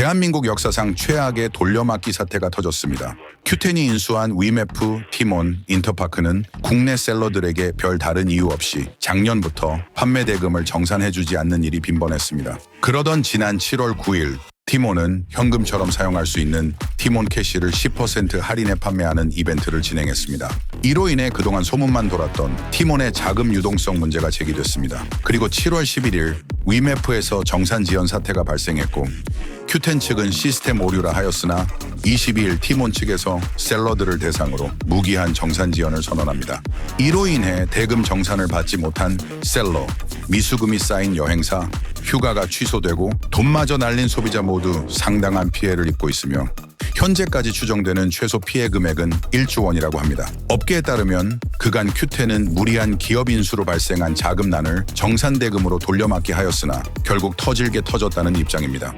대한민국 역사상 최악의 돌려막기 사태가 터졌습니다. 큐텐이 인수한 위메프, 티몬, 인터파크는 국내 셀러들에게 별 다른 이유 없이 작년부터 판매 대금을 정산해주지 않는 일이 빈번했습니다. 그러던 지난 7월 9일 티몬은 현금처럼 사용할 수 있는 티몬 캐시를 10% 할인해 판매하는 이벤트를 진행했습니다. 이로 인해 그동안 소문만 돌았던 티몬의 자금 유동성 문제가 제기됐습니다. 그리고 7월 11일 위메프에서 정산 지연 사태가 발생했고 큐텐 측은 시스템 오류라 하였으나 22일 티몬 측에서 셀러들을 대상으로 무기한 정산 지연을 선언합니다. 이로 인해 대금 정산을 받지 못한 셀러, 미수금이 쌓인 여행사, 휴가가 취소되고 돈마저 날린 소비자 모두 상당한 피해를 입고 있으며 현재까지 추정되는 최소 피해 금액은 1조 원이라고 합니다. 업계에 따르면 그간 큐텐은 무리한 기업 인수로 발생한 자금난을 정산 대금으로 돌려막기 하였으나 결국 터질게 터졌다는 입장입니다.